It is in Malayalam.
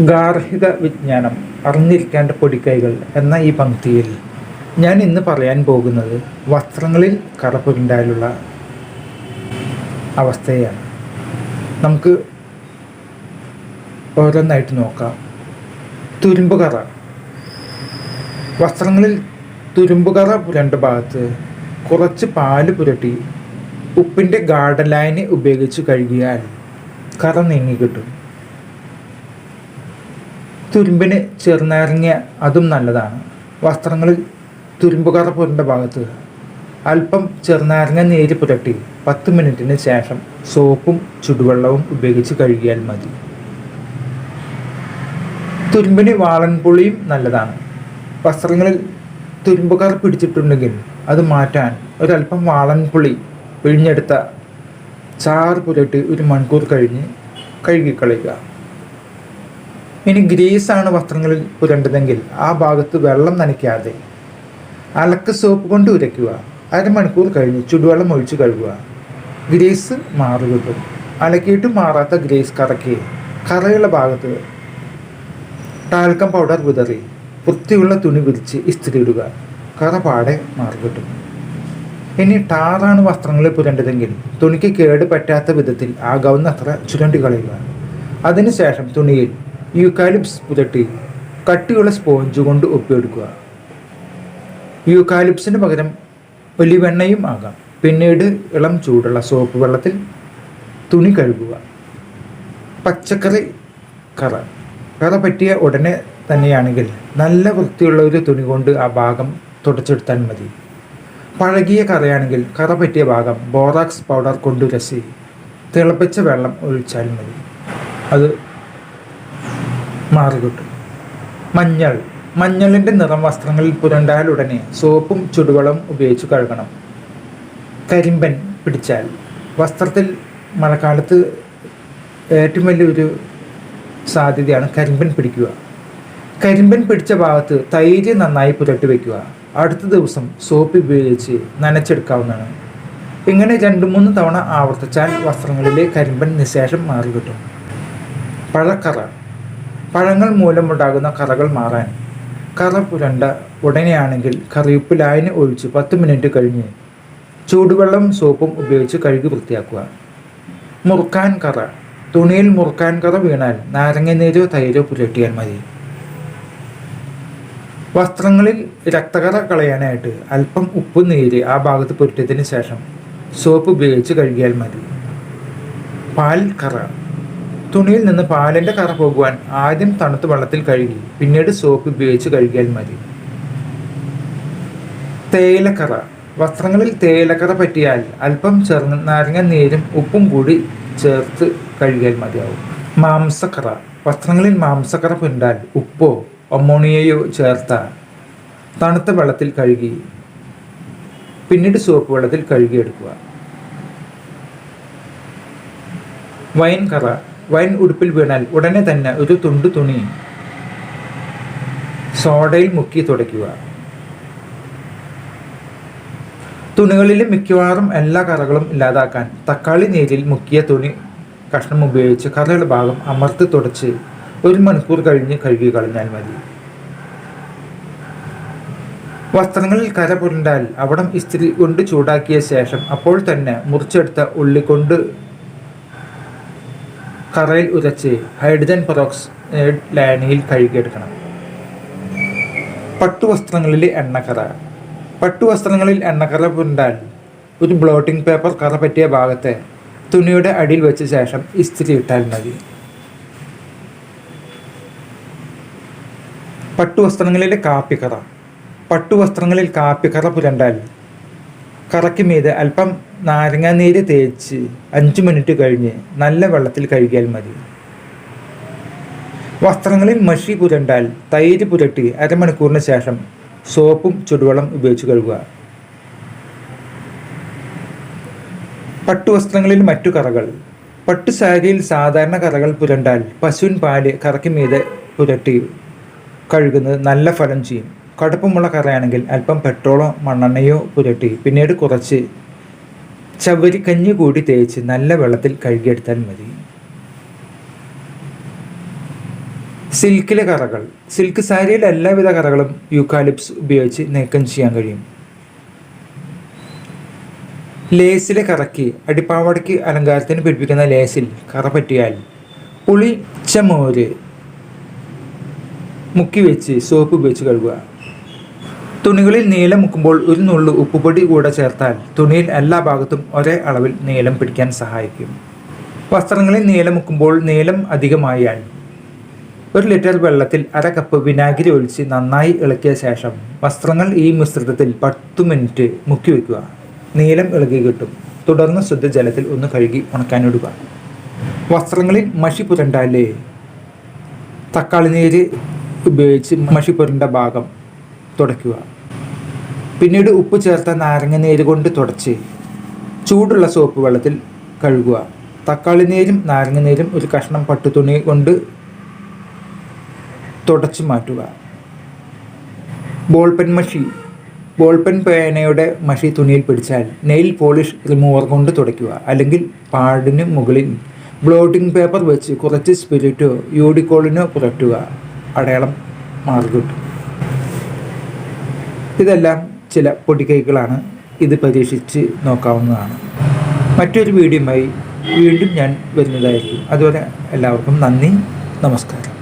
ഗാർഹിക വിജ്ഞാനം അറിഞ്ഞിരിക്കേണ്ട പൊടിക്കൈകൾ എന്ന ഈ പങ്ക്തിയിൽ ഞാൻ ഇന്ന് പറയാൻ പോകുന്നത് വസ്ത്രങ്ങളിൽ കറ പുരണ്ടാലുള്ള അവസ്ഥയാണ്. നമുക്ക് ഓരോന്നായിട്ട് നോക്കാം. തുരുമ്പുകറ വസ്ത്രങ്ങളിൽ തുരുമ്പുകറ പുരണ്ട ഭാഗത്ത് കുറച്ച് പാൽ പുരട്ടി ഉപ്പിന്റെ ഗാർഡൻ ലൈന് ഉപയോഗിച്ച് കഴുകിയാൽ കറ നീങ്ങി കിട്ടും. തുരുമ്പിന് ചെറുനാരങ്ങ അതും നല്ലതാണ്. വസ്ത്രങ്ങളിൽ തുരുമ്പുകറ പുരണ്ട ഭാഗത്ത്. അല്പം ചെറുനാരങ്ങ നേര് പുരട്ടി. പത്ത് മിനിറ്റിന് ശേഷം സോപ്പും ചുടുവെള്ളവും ഉപയോഗിച്ച് കഴുകിയാൽ മതി. തുരുമ്പിന് വാളൻപുളിയും നല്ലതാണ്. വസ്ത്രങ്ങളിൽ തുരുമ്പുകാർ പിടിച്ചിട്ടുണ്ടെങ്കിൽ അത് മാറ്റാൻ ഒരല്പം വാളൻപുളി പിഴിഞ്ഞെടുത്ത ചാറ് പുരട്ടി ഒരു മണിക്കൂർ കഴിഞ്ഞ് കഴുകിക്കളയുക. ഇനി ഗ്രീസാണ് വസ്ത്രങ്ങളിൽ പുരണ്ടതെങ്കിൽ ആ ഭാഗത്ത് വെള്ളം നനയ്ക്കാതെ. അലക്ക് സോപ്പ് കൊണ്ട് ഉരയ്ക്കുക. അരമണിക്കൂർ കഴിഞ്ഞ് ചുടുവെള്ളം ഒഴിച്ച് കഴുകുക. ഗ്രേസ് കിട്ടും അലക്കിയിട്ട് മാറാത്ത ഗ്രീസ് കറക്കി കറയുള്ള ഭാഗത്ത് ടാൽക്കം പൗഡർ വിതറി വൃത്തിയുള്ള തുണി വിരിച്ച് ഇസ്തിരി ഇടുക കറ പാടെ മാറി കിട്ടും ഇനി ടാറാണ് വസ്ത്രങ്ങളിൽ പുരണ്ടതെങ്കിൽ തുണിക്ക് കേട് പറ്റാത്ത വിധത്തിൽ ആകാവുന്നത്ര ചുരണ്ടി കളയുക. അതിനുശേഷം തുണിയിൽ യൂക്കാലിപ്സ് പുതട്ടി കട്ടിയുള്ള സ്പോഞ്ച് കൊണ്ട് ഒപ്പിയെടുക്കുക. യൂക്കാലിപ്സിന് പകരം ഒലിവെണ്ണയും ആകാം. പിന്നീട് ഇളം ചൂടുള്ള സോപ്പ് വെള്ളത്തിൽ തുണി കഴുകുക. പച്ചക്കറി കറ. കറ പറ്റിയ ഉടനെ തന്നെയാണെങ്കിൽ നല്ല വൃത്തിയുള്ള ഒരു തുണി കൊണ്ട് ആ ഭാഗം തുടച്ചെടുത്താൽ മതി. പഴകിയ കറയാണെങ്കിൽ കറ പറ്റിയ ഭാഗം ബോറാക്സ് പൗഡർ കൊണ്ടുരസി തിളപ്പിച്ച വെള്ളം ഒഴിച്ചാൽ മതി. അത് മാറിക്കിട്ടും. മഞ്ഞൾ. മഞ്ഞളിന്റെ നിറം വസ്ത്രങ്ങളിൽ പുരണ്ടാൽ ഉടനെ സോപ്പും ചുടുവളം ഉപയോഗിച്ച് കഴുകണം. കരിമ്പൻ പിടിച്ചാൽ. വസ്ത്രത്തിൽ മഴക്കാലത്ത് ഏറ്റവും വലിയൊരു സാധ്യതയാണ് കരിമ്പൻ പിടിക്കുക. കരിമ്പൻ പിടിച്ച ഭാഗത്ത് തൈര് നന്നായി പുരട്ടി വയ്ക്കുക അടുത്ത ദിവസം സോപ്പ് ഉപയോഗിച്ച് നനച്ചെടുക്കാവുന്നതാണ്. ഇങ്ങനെ രണ്ട് മൂന്ന് തവണ ആവർത്തിച്ചാൽ വസ്ത്രങ്ങളിലെ കരിമ്പൻ നിശേഷം മാറി കിട്ടും പഴക്കറ. പഴങ്ങൾ മൂലമുണ്ടാകുന്ന കറകൾ മാറാൻ. കറ പുരണ്ട ഉടനെയാണെങ്കിൽ കറിയുപ്പ് ലായനി ഒഴിച്ച് പത്ത് മിനിറ്റ് കഴിഞ്ഞ് ചൂടുവെള്ളം സോപ്പും ഉപയോഗിച്ച് കഴുകി വൃത്തിയാക്കുക. മുറുക്കാൻ കറ. തുണിയിൽ മുറുക്കാൻ കറ വീണാൽ നാരങ്ങനീരോ തൈരോ പുരട്ടിയാൽ മതി. വസ്ത്രങ്ങളിൽ രക്തകറ കളയാനായിട്ട് അല്പം ഉപ്പ് നീര് ആ ഭാഗത്ത് പുരട്ടിയതിന് ശേഷം സോപ്പ് ഉപയോഗിച്ച് കഴുകിയാൽ മതി. പാൽ കറ. തുണിയിൽ നിന്ന് പാലിന്റെ കറ പോകുവാൻ ആദ്യം തണുത്ത വെള്ളത്തിൽ കഴുകി പിന്നീട് സോപ്പ് ഉപയോഗിച്ച് കഴുകിയാൽ മതി. തേയിലക്കറ. വസ്ത്രങ്ങളിൽ തേയിലക്കറ പറ്റിയാൽ അല്പം ചെറുനാരങ്ങ നീരും ഉപ്പും കൂടി ചേർത്ത് കഴുകിയാൽ മതിയാവും. മാംസക്കറ. വസ്ത്രങ്ങളിൽ മാംസക്കറ പുരണ്ടാൽ ഉപ്പോ അമോണിയയോ ചേർത്ത തണുത്ത വെള്ളത്തിൽ കഴുകി പിന്നീട് സോപ്പ് വെള്ളത്തിൽ കഴുകിയെടുക്കുക. വൈൻ കറ വൈൻ ഉടുപ്പിൽ വീണാൽ ഉടനെ തന്നെ ഒരു തുണ്ട് തുണി സോഡയിൽ മുക്കി തുടയ്ക്കുക. തുണികളിലെ മിക്കവാറും എല്ലാ കറകളും ഇല്ലാതാക്കാൻ തക്കാളി നീരിൽ മുക്കിയ തുണി കഷ്ണം ഉപയോഗിച്ച് കറയുടെ ഭാഗം അമർത്തി തുടച്ച് ഒരു മണിക്കൂർ കഴിഞ്ഞ് കഴുകി കളഞ്ഞാൽ മതി. വസ്ത്രങ്ങളിൽ കര പുരണ്ടാൽ അവിടം ഇസ്തിരി കൊണ്ട് ചൂടാക്കിയ ശേഷം അപ്പോൾ തന്നെ മുറിച്ചെടുത്ത ഉള്ളി കൊണ്ട് കറയിൽ ഉരച്ച് ഹൈഡ്രജൻ പെറോക്സൈഡ് ലായനിയിൽ കഴുകിയെടുക്കണം. പട്ടുവസ്ത്രങ്ങളിലെ എണ്ണക്കറ. പട്ടുവസ്ത്രങ്ങളിൽ എണ്ണക്കറ പുരണ്ടാൽ ഒരു ബ്ലോട്ടിംഗ് പേപ്പർ കറ പറ്റിയ ഭാഗത്തെ തുണിയുടെ അടിയിൽ വെച്ച ശേഷം ഇസ്തിരി ഇട്ടാൽ മതി. പട്ടുവസ്ത്രങ്ങളിലെ കാപ്പിക്കറ. പട്ടുവസ്ത്രങ്ങളിൽ കാപ്പിക്കറ പുരണ്ടാൽ കറയ്ക്ക് മീത് അല്പം നാരങ്ങാനീര് തേച്ച് അഞ്ച് മിനിറ്റ് കഴിഞ്ഞ് നല്ല വെള്ളത്തിൽ കഴുകിയാൽ മതി. വസ്ത്രങ്ങളിൽ മഷി പുരണ്ടാൽ തൈര് പുരട്ടി അരമണിക്കൂറിന് ശേഷം സോപ്പും ചുടുവെള്ളം ഉപയോഗിച്ച് കഴുകുക. പട്ടുവസ്ത്രങ്ങളിൽ മറ്റു കറകൾ. പട്ടു സാരിയിൽ സാധാരണ കറകൾ പുരണ്ടാൽ പശുവിൻ പാൽ കറക്കി മീതെ പുരട്ടി കഴുകുന്നത് നല്ല ഫലം ചെയ്യും. കടുപ്പമുള്ള കറയാണെങ്കിൽ അല്പം പെട്രോളോ മണ്ണെണ്ണയോ പുരട്ടി പിന്നീട് കുറച്ച് ചവരി കഞ്ഞി കൂടി തേച്ച് നല്ല വെള്ളത്തിൽ കഴുകിയെടുത്താൽ മതി. സിൽക്കിലെ കറകൾ. സിൽക്ക് സാരിയിലെ എല്ലാവിധ കറകളും യൂക്കാലിപ്സ് ഉപയോഗിച്ച് നീക്കം ചെയ്യാൻ കഴിയും. ലേസിലെ കറക്ക് അടിപ്പാവടയ്ക്ക് അലങ്കാരത്തിന് പിടിപ്പിക്കുന്ന ലേസിൽ കറ പറ്റിയാൽ പുളിച്ച മോര് മുക്കി വെച്ച് സോപ്പ് ഉപയോഗിച്ച് കഴുകുക. തുണികളിൽ നീലം മുക്കുമ്പോൾ ഒരു നുള്ളു ഉപ്പുപൊടി കൂടെ ചേർത്താൽ തുണിയിൽ എല്ലാ ഭാഗത്തും ഒരേ അളവിൽ നീലം പിടിക്കാൻ സഹായിക്കും. വസ്ത്രങ്ങളിൽ നീലം മുക്കുമ്പോൾ നീലം അധികമായാൽ ഒരു ലിറ്റർ വെള്ളത്തിൽ അര കപ്പ് വിനാഗിരി ഒഴിച്ച് നന്നായി ഇളക്കിയ ശേഷം വസ്ത്രങ്ങൾ ഈ മിശ്രിതത്തിൽ പത്തു മിനിറ്റ് മുക്കി വയ്ക്കുക. നീലം ഇളകി കിട്ടും. തുടർന്ന് ശുദ്ധജലത്തിൽ ഒന്ന് കഴുകി ഉണക്കാനിടുക. വസ്ത്രങ്ങളിൽ മഷി പുരണ്ടാലേ തക്കാളി നീര് ഉപയോഗിച്ച് മഷി പുരണ്ട ഭാഗം തുടയ്ക്കുക. പിന്നീട് ഉപ്പ് ചേർത്ത നാരങ്ങ നീര് കൊണ്ട് തുടച്ച് ചൂടുള്ള സോപ്പ് വെള്ളത്തിൽ കഴുകുക. തക്കാളി നീരും നാരങ്ങ നീരും ഒരു കഷ്ണം പട്ടു തുണി കൊണ്ട് തുടച്ചു മാറ്റുക. ബോൾപെൻ മഷി ബോൾപെൻ പേനയുടെ മഷി തുണിയിൽ പിടിച്ചാൽ നെയിൽ പോളിഷ് റിമൂവർ കൊണ്ട് തുടയ്ക്കുക. അല്ലെങ്കിൽ പാടിന് മുകളിൽ ബ്ലോട്ടിംഗ് പേപ്പർ വെച്ച് കുറച്ച് സ്പിരിറ്റോ യൂഡിക്കോളിനോ പുരട്ടുക. അടയാളം മാറി കിട്ടും ഇതെല്ലാം ചില പൊടിക്കൈകളാണ് ഇത് പരീക്ഷിച്ച് നോക്കാവുന്നതാണ്. മറ്റൊരു വീഡിയോയുമായി വീണ്ടും ഞാൻ വരുന്നതായിരിക്കും. അതുവരെ എല്ലാവർക്കും നന്ദി നമസ്കാരം.